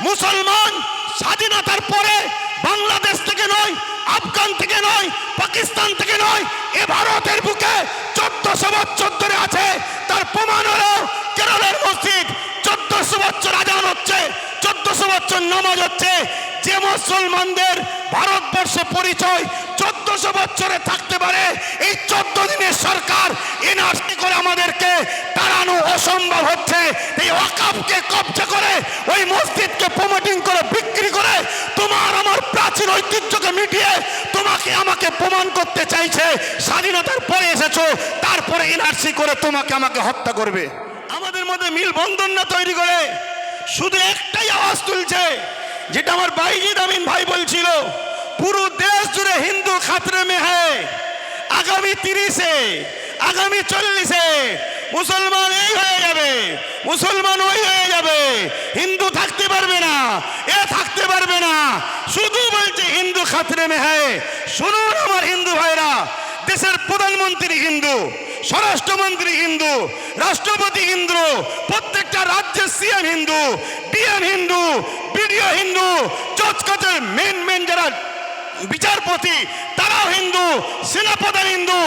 মুসলমান স্বাধীনতার পরে বাংলাদেশ থেকে নয়, আফগান থেকে নয়, পাকিস্তান থেকে নয়, এ ভারতের বুকে চোদ্দশো বছর ধরে আছে। তার প্রমাণ হলো কেরলের মসজিদ। চোদ্দশো বছর আজান হচ্ছে, চোদ্দশো বছর নামাজ হচ্ছে। যে মুসলমানদের ভারতবর্ষে পরিচয় চোদ্দশো বছরে থাকতে পারে, এই চোদ্দ দিনের সরকার এনআরসি করে আমাদেরকে তাড়ানো অসম্ভব হচ্ছে। এই ওয়াকাফকে কবজা করে, ওই মসজিদকে প্রমোটিং করে, বিক্রি করে তোমার আমার প্রাচীন ঐতিহ্যকে মিটিয়ে তোমাকে আমাকে প্রমাণ করতে চাইছে। স্বাধীনতার পরে এসেছ, তারপরে এনআরসি করে তোমাকে আমাকে হত্যা করবে। আমাদের মধ্যে মিল বন্ধন না তৈরি করে, শুধু একটাই আওয়াজ তুলছে, যেটা আমার বাইজিদ আমিন ভাই বলছিল পুরো দেশ জুড়ে হিন্দু খাতরে মে হ্যায়। আগামী তিরিশে, আগামী চল্লিশে মুসলমান এই হয়ে যাবে, মুসলমান ওই হয়ে যাবে। হিন্দু থাকতে পারবে না, এ থাকতে পারবে না। শুধু বলছে হিন্দু খাতরে মে হ্যায়। শুনুন আমার হিন্দু ভাইরা, দেশের প্রধানমন্ত্রী হিন্দু, স্বরাষ্ট্রমন্ত্রী হিন্দু, রাষ্ট্রপতি হিন্দু, প্রত্যেকটা রাজ্যের CM Hindu, DM Hindu, BDO Hindu জজ মেন মেন যারা বিচারপতি, তারাও হিন্দু, সেনাপ্রধান হিন্দু,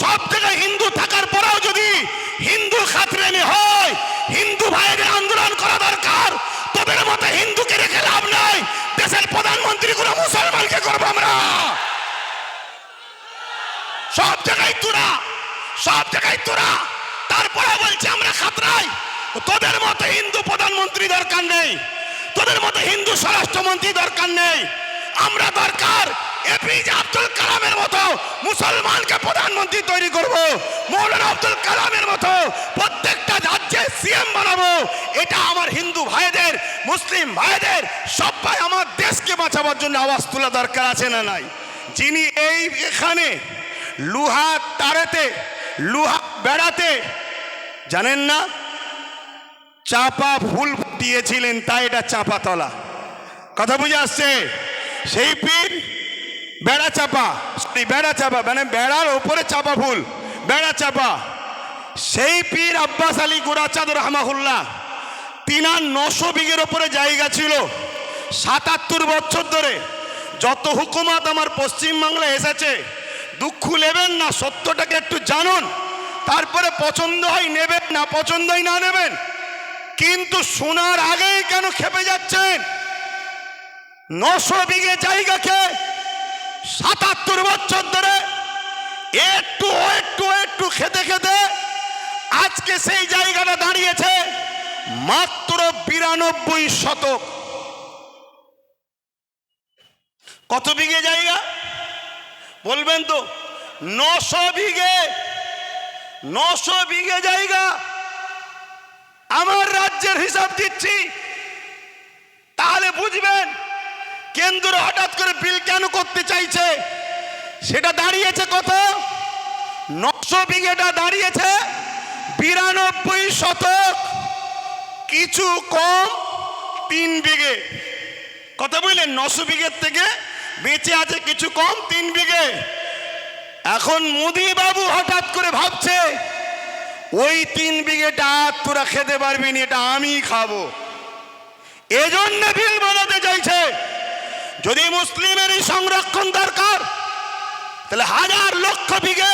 সব জায়গায় হিন্দু থাকার পরেও যদি হিন্দু খাতরেমি হয়, হিন্দু ভাইদের আন্দোলন করা দরকার তোদের মতো হিন্দুকে রেখে লাভ নাই। দেশের প্রধানমন্ত্রী কোনো মুসলমানকে করব আমরা। সব জায়গায় তোরা, সব জায়গায় তোরা। তারপরে বলছে আমরা খাতরাই। তোদের মতো হিন্দু প্রধানমন্ত্রী দরকার নেই। তোদের মতো হিন্দু স্বরাষ্ট্রমন্ত্রী দরকার নেই। আমরা দরকার এপিজে আব্দুল কালামের মতো মুসলমানকে প্রধানমন্ত্রী তৈরি করব, মৌলানা আব্দুল কালামের মতো প্রত্যেকটা রাজ্যে সিএম বানাবো। এটা আমার হিন্দু ভাইদের, মুসলিম ভাইদের, সবাই আমার দেশকে বাঁচাবার জন্য আওয়াজ তোলা দরকার আছে না নাই? যিনি এই এখানে লুহা তারেতে, লুহা বেড়াতে, জানেন না? চাপা ফুল দিয়েছিলেন তাই এটা চাপা তলা। কথা বুঝে আসছে? সেই পীর বেড়া চাপা বেড়া চাপা মানে বেড়ার ওপরে চাপা ফুল, বেড়া চাপা। সেই পীর আব্বাস আলী গুরাচাঁদ রহমাহুল্লাহ, তিনার নশো বিঘের ওপরে জায়গা ছিল। সাতাত্তর বছর ধরে যত হুকুমত আমার পশ্চিমবাংলায় এসেছে, দুঃখ নেবেন না, সত্যটাকে একটু জানুন। তারপরে পছন্দ হয় নেবেন, না পছন্দই না নেবেন। কিন্তু শোনার আগেই কেন খেপে যাচ্ছেন? নশো বিঘে জায়গাকে সাতাত্তর বছর ধরে একটু একটু একটু খেতে খেতে আজকে সেই জায়গাটা দাঁড়িয়েছে মাত্র বিরানব্বই শতক। কত বিঘে জায়গা? বলবেন তো, নশো বিঘে নশো বিঘে জায়গা আমার রাজ্যের হিসাব দিচ্ছি, তাহলে বুঝবেন কেন্দ্র হঠাৎ করে বিল কেন করতে চাইছে? সেটা দাঁড়িয়েছে কত? নশো বিঘেটা দাঁড়িয়েছে, বিরানব্বই শতক। কিছু কম, তিন বিঘে। কথা বললেন? নশো বিঘের থেকে বেঁচে আছে কিছু কম, তিন বিঘে। এখন মোদি বাবু হঠাৎ করে ভাবছে, ওই তিন বিঘেটা তোরা খেতে পারবি না, এটা আমি খাব। এজন্য বিল বানাতে চাইছে। যদি মুসলিমের সংরক্ষণ দরকার, তাহলে হাজার লক্ষ বিঘে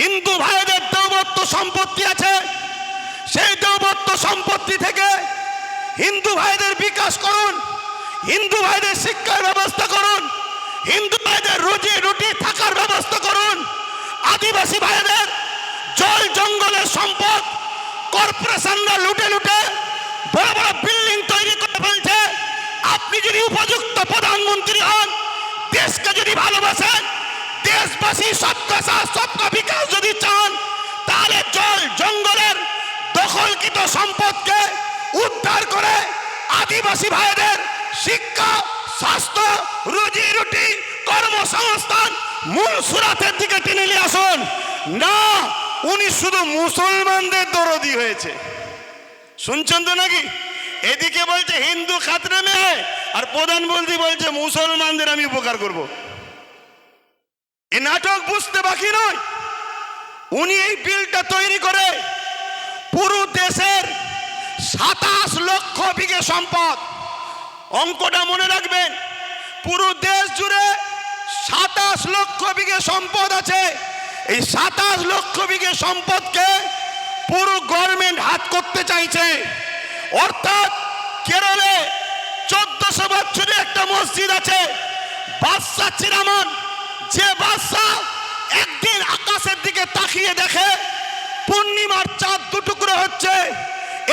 হিন্দু ভাইদের দৌবত্ব সম্পত্তি আছে। সেই দৌবত্ব সম্পত্তি থেকে হিন্দু ভাইদের বিকাশ করুন, হিন্দু ভাইদের শিক্ষার ব্যবস্থা করুন, হিন্দু ভাইদের রুজি রুটি থাকার ব্যবস্থা করুন। আদিবাসী ভাইদের জল জঙ্গলের সম্পদ, কর্পোরেশনরা লুটে লুটে বড় বড় বিল্ডিং তৈরি করে ফেলছে আপনি যদি উপযুক্ত প্রধানমন্ত্রী হন, দেশকে যদি ভালোবাসেন, দেশবাসী সবকা সবকা বিকাশ যদি চান, তাহলে জল জঙ্গলের দখলকৃত সম্পদকে উদ্ধার করে আদিবাসী ভাইদের শিক্ষা, স্বাস্থ্য, রুজি রুটি, কর্মসংস্থান মূল সুরাতের দিকে টেনে নিয়ে আসুন। না, উনি শুধু মুসলমানদের দরদি হয়েছে। শুনছেন তো নাকি? এদিকে বলছে, হিন্দু খাতরে মেয়ে আর প্রধানমন্ত্রী বলছে, মুসলমানদের আমি উপকার করব। এ নাটক বুঝতে বাকি নয়। উনি এই বিলটা তৈরি করে পুরো দেশের সাতাশ লক্ষ বিঘে সম্পদ অঙ্কটা মনে রাখবেন, পুরো দেশ জুড়ে সাতাশ লক্ষ বিঘে সম্পদ আছে। এই সাতাশ লক্ষ বিঘে সম্পদকে পুরো গভর্নমেন্ট হাত করতে চাইছে। অর্থাৎ কেরলে চোদ্দশো বছরের একটা মসজিদ আছে। বাদশা চিরামন, যে বাদশা একদিন আকাশের দিকে তাকিয়ে দেখে, পূর্ণিমার চাঁদ দুটুকরো হচ্ছে।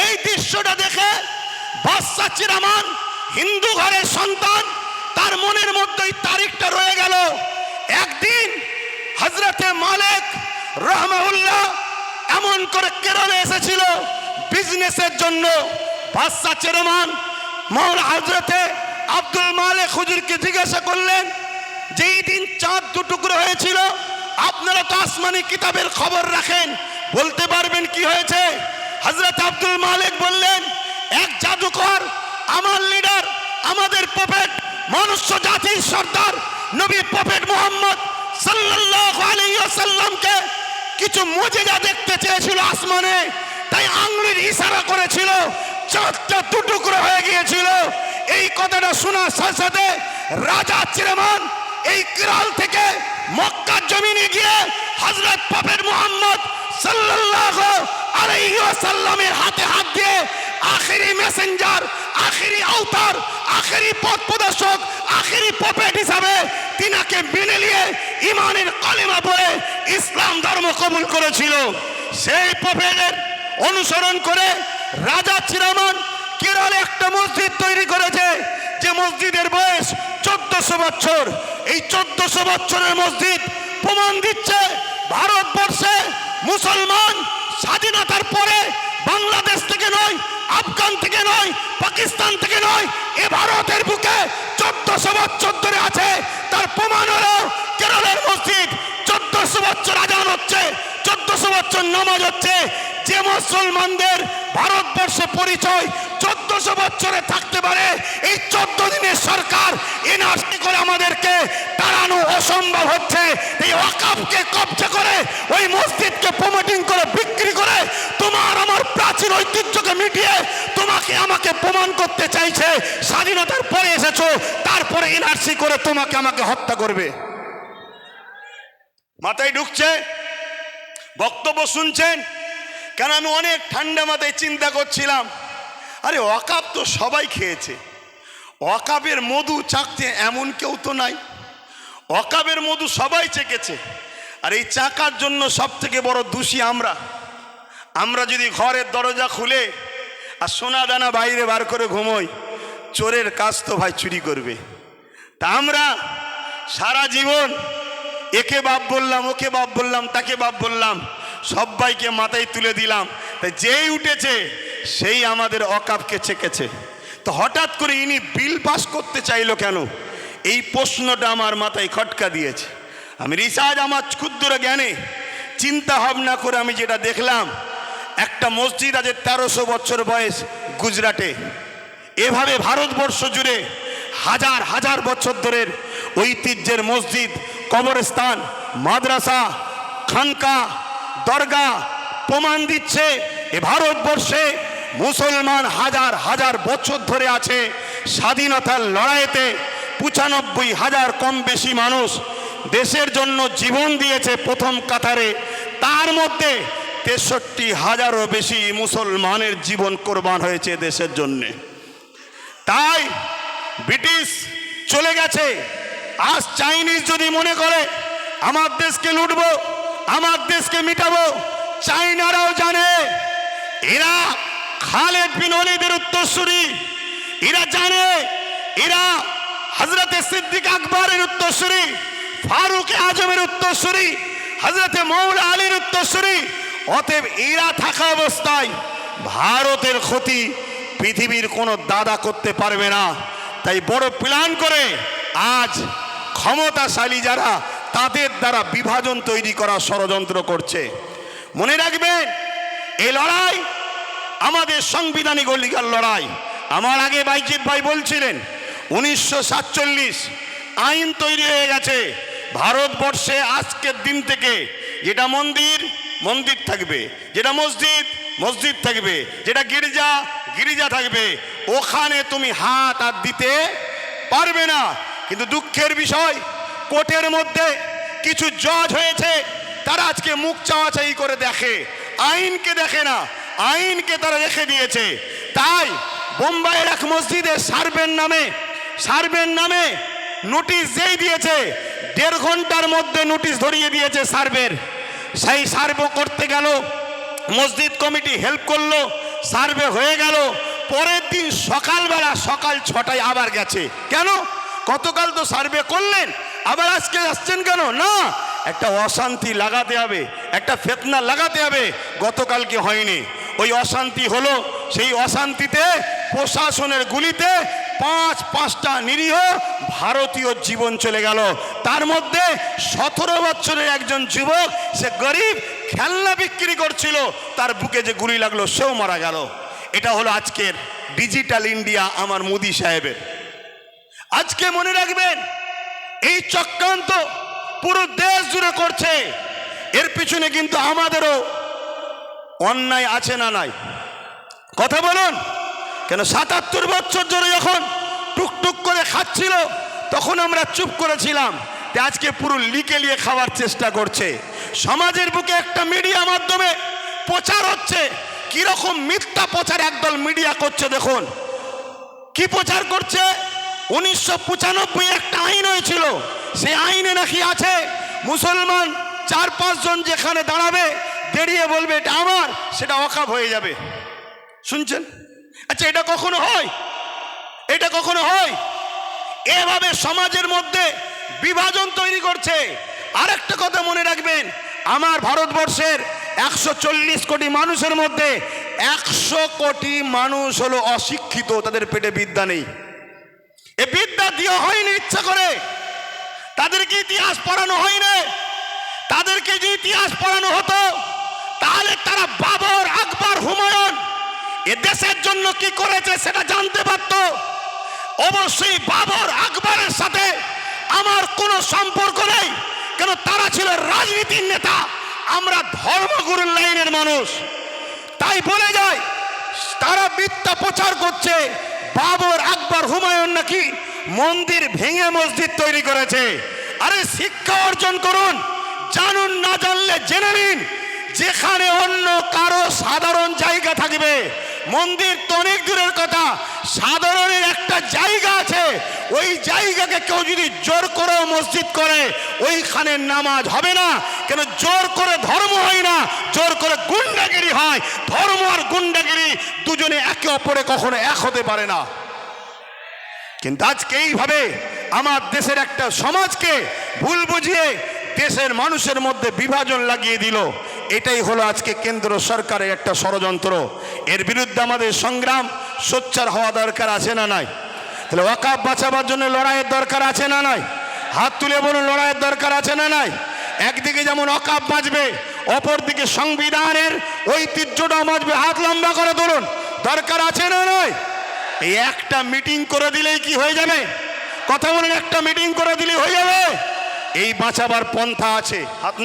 এই দৃশ্যটা দেখে বাদশা চিরামান, হিন্দু ঘরের সন্তান, তার মনের মধ্যে এই তারিখটা রয়ে গেল। একদিন হজরতে মালিক রহমাউল্লাহ এমন করে কেরলে এসেছিল বিজনেসের জন্য। বাদশা চেরমান মৌল হজরতে আব্দুল মালিক হুজুরকে জিজ্ঞাসা করলেন, যেই দিন চাঁদ দুটুকরো হয়েছিল, আপনারা তো আসমানি কিতাবের খবর রাখেন, বলতে পারবেন কি হয়েছে? হজরত আব্দুল মালিক বললেন, এক জাদুকর, আমার লিডার, আমাদের পপেট মনুষ্য জাতির সর্দার, নবী পপেট মোহাম্মদ সাল্লাল্লাহু কিছু মজেজা দেখতে চেয়েছিল আসমানে, তাই আঙ্গুলির ইশারা করেছিল চাঁদটা দুটুকরো হয়ে গিয়েছিল। এই কথাটা শোনার সাথে সাথে রাজা চিরমান এই কিরাল থেকে মক্কার জমিনে গিয়ে হজরত প্রফেট মোহাম্মদ সাল্লাল্লাহু আলাইহি ওয়াসাল্লামের হাতে হাত দিয়ে আখেরি মেসেঞ্জার, আখেরি আওতার, আখেরি পথ প্রদর্শক, আখেরি প্রফেট হিসাবে তিনাকে মেনে নিয়ে ইমানের কলেমা পড়ে ইসলাম ধর্ম কবুল করেছিল। সেই প্রফেটের অনুসরণ করে রাজা চিরামান কেরলে একটা মসজিদ তৈরি করেছে, যে মসজিদের বয়স চোদ্দশো বছর। এই চোদ্দশো বছরের মসজিদ প্রমাণ দিচ্ছে ভারতবর্ষে মুসলমান স্বাধীনতার পরে বাংলাদেশ থেকে নয়, আফগান থেকে নয়, পাকিস্তান থেকে নয়, এ ভারতের বুকে চোদ্দশো বছর ধরে আছে। তার প্রমাণ হলো কেরলের মসজিদ চোদ্দশো বছর আজান হচ্ছে। চোদ্দশো বছর নামাজ হচ্ছে। যে মুসলমানদের ভারতবর্ষে পরিচয় চোদ্দশো বছরে থাকতে পারে, এই চোদ্দ দিনের সরকার এনআরসি করে আমাদেরকে তাড়ানো অসম্ভব হচ্ছে। এই ওয়াকাফকে কবজা করে, ওই মসজিদকে প্রমোটিং করে, বিক্রি করে তোমার আমার প্রাচীন ঐতিহ্যকে মিটিয়ে তোমাকে আমাকে প্রমাণ করতে চাইছে। স্বাধীনতার পরে এসেছ, তারপরে এনআরসি করে তোমাকে আমাকে হত্যা করবে। মাথায় ঢুকছে? বক্তব্য শুনছেন? কেন আমি অনেক ঠান্ডা মাথায় চিন্তা করছিলাম। আরে অকাপ তো সবাই খেয়েছে। অকাপের মধু চাকতে এমন কেউ তো নাই। অকাপের মধু সবাই চেকেছে। আর এই চাকার জন্য সব থেকে বড় দোষী আমরা। আমরা যদি ঘরের দরজা খুলে আর সোনা দানা বাইরে বার করে ঘুমোই, চোরের কাজ তো ভাই চুরি করবে। তা আমরা সারা জীবন একে বাপ বললাম, ওকে বাপ বললাম, তাকে বাপ বললাম, সবাইকে মাথায় তুলে দিলাম। তাই যেই উঠেছে, সেই আমাদের অকাপকে চেকেছে তো হঠাৎ করে ইনি বিল পাস করতে চাইলো কেন? এই প্রশ্নটা আমার মাথায় খটকা দিয়েছে। আমি রিসার্চ আমার ক্ষুদ্র জ্ঞানে চিন্তা ভাবনা করে আমি যেটা দেখলাম, একটা মসজিদ আছে তেরোশো বছর বয়স গুজরাটে। এভাবে ভারতবর্ষ জুড়ে হাজার হাজার বছর ধরে ঐতিহ্যের মসজিদ কবরস্থান, মাদ্রাসা, খানকা দরগা প্রমাণ দিচ্ছে এ ভারতবর্ষে মুসলমান হাজার হাজার বছর ধরে আছে। স্বাধীনতার লড়াইতে পঁচানব্বই হাজার কম বেশি মানুষ দেশের জন্য জীবন দিয়েছে প্রথম কাতারে। তার মধ্যে তেষট্টি হাজারও বেশি মুসলমানের জীবন কোরবান হয়েছে দেশের জন্যে। তাই ব্রিটিশ চলে গেছে। আজ চাইনিজ যদি মনে করে, আমার দেশকে লুটবো, আমার দেশকে মিটাবো, চাইনারাও জানে, এরা খালেদ বিন অলিদের উত্তরসূরি। এরা জানে, এরা হজরতে সিদ্দিক আকবরের উত্তরসূরি, ফারুক আজমের উত্তরসূরি হজরতে মৌল আলীর উত্তরসূরি। অতএব এরা থাকা অবস্থায় ভারতের ক্ষতি পৃথিবীর কোনো দাদা করতে পারবে না। তাই বড় প্ল্যান করে আজ ক্ষমতাশালী যারা, তাদের দ্বারা বিভাজন তৈরি করা ষড়যন্ত্র করছে। মনে রাখবেন এই লড়াই আমাদের সাংবিধানিক অধিকার লড়াই। আমার আগে বাইজিৎ ভাই বলছিলেন, উনিশশো সাতচল্লিশ আইন তৈরি হয়ে গেছে। ভারতবর্ষে আজকের দিন থেকে যেটা মন্দির মন্দির থাকবে। যেটা মসজিদ মসজিদ থাকবে। যেটা গির্জা গির্জা থাকবে। ওখানে তুমি হাত আর দিতে পারবে না। কিন্তু দুঃখের বিষয় কোর্টের মধ্যে কিছু জজ হয়েছে, তারা আজকে মুখ চাওয়াচাই করে দেখে। আইনকে দেখে না, আইনকে তারা রেখে দিয়েছে। তাই বোম্বাইয়ের এক মসজিদে সার্ভের নামে সার্ভের নামে নোটিশ যেই দিয়েছে, দেড় ঘণ্টার মধ্যে নোটিশ ধরিয়ে দিয়েছে সার্ভের। সেই সার্ভে করতে গেল, মসজিদ কমিটি হেল্প করল, সার্ভে হয়ে গেল। পরের দিন সকালবেলা সকাল ছটায় আবার গেছে। কেন? গতকাল তো সার্ভে করলেন, আবার আজকে আসছেন কেন? না, একটা অশান্তি লাগাতে হবে, একটা ফেতনা লাগাতে হবে গতকালকে হয়নি? ওই অশান্তি হলো, সেই অশান্তিতে প্রশাসনের গুলিতে পাঁচ, পাঁচটা নিরীহ ভারতীয় জীবন চলে গেল। তার মধ্যে সতেরো বছরের একজন যুবক, সে গরিব, খেলনা বিক্রি করছিল, তার বুকে যে গুলি লাগল, সেও মারা গেল। এটা হলো আজকের ডিজিটাল ইন্ডিয়া আমার মোদি সাহেবের। আজকে মনে রাখবেন, এই চক্রান্ত পুরো দেশ জুড়ে করছে। এর পিছনে কিন্তু আমাদেরও অন্যায় আছে না নাই। কথা বলুন, কেন সাতাত্তর বছর ধরে যখন টুকটুক করে খাচ্ছিল, তখন আমরা চুপ করেছিলাম। আজকে পুরো লিকে লিয়ে খাওয়ার চেষ্টা করছে। সমাজের বুকে একটা মিডিয়া মাধ্যমে প্রচার হচ্ছে। কীরকম মিথ্যা প্রচার একদল মিডিয়া করছে দেখুন। কি প্রচার করছে? উনিশশো পঁচানব্বই একটা আইন হয়েছিল। সেই আইনে নাকি আছে, মুসলমান চার পাঁচজন যেখানে দাঁড়াবে দাঁড়িয়ে বলবে, এটা আমার, সেটা অকাপ হয়ে যাবে। শুনছেন? আচ্ছা এটা কখনো হয়? এটা কখনো হয়? এভাবে সমাজের মধ্যে বিভাজন তৈরি করছে। আরেকটা কথা মনে রাখবেন, আমার ভারতবর্ষের একশো চল্লিশ কোটি মানুষের মধ্যে একশো কোটি মানুষ হলো অশিক্ষিত, তাদের পেটে বিদ্যা নেই। দেওয়া হয়নি ইচ্ছা করে। তাদেরকে ইতিহাস পড়ানো হয়নি। তাদেরকে যে ইতিহাস পড়ানো হতো, তাহলে তারা বাবর, আকবর, হুমায়ুন এ দেশের জন্য কি করেছে সেটা জানতে পারত। অবশ্যই বাবর, আকবরের সাথে আমার কোনো সম্পর্ক নেই। কেন তারা ছিল রাজনীতির নেতা। আমরা ধর্মগুরুর লাইনের মানুষ। তাই বলে যায়, তারা মিথ্যা প্রচার করছে। বাবর, আকবর, হুমায়ুন নাকি মন্দির ভেঙে মসজিদ তৈরি করেছে। আরে শিক্ষা অর্জন করুন, জানুন, না জানলে জেনে নিন, যেখানে অন্য কারও সাধারণ জায়গা থাকবে। মন্দির তো অনেক দূরের কথা, সাধারণের একটা জায়গা আছে। ওই জায়গাকে কেউ যদি জোর করে মসজিদ করে, ওইখানে নামাজ হবে না। কেন জোর করে ধর্ম হয় না, জোর করে গুন্ডাগিরি হয়। ধর্ম আর গুন্ডাগিরি দুজনে একে অপরে কখনো এক হতে পারে না। কিন্তু আজকে এইভাবে আমার দেশের একটা সমাজকে ভুল বুঝিয়ে দেশের মানুষের মধ্যে বিভাজন লাগিয়ে দিল। এটাই হলো আজকে কেন্দ্র সরকারের একটা ষড়যন্ত্র। এর বিরুদ্ধে আমাদের সংগ্রাম, সোচ্চার হওয়া দরকার আছে না নাই? তাহলে ওয়াকাব বাঁচাবার জন্য লড়াইয়ের দরকার আছে না নাই? হাত তুলে বলুন, লড়াইয়ের দরকার আছে না নাই? একদিকে যেমন অকাপ বাঁচবে, অপরদিকে সংবিধানের ঐতিহ্যটা বাঁচবে। হাত লম্বা করে ধরুন দরকার আছে না নয় এই একটা মিটিং করে দিলেই কি হয়ে যাবে? কথা বলেন, একটা মিটিং করে দিলেই হয়ে যাবে? এই বাঁচাবার পন্থা আছে। হাত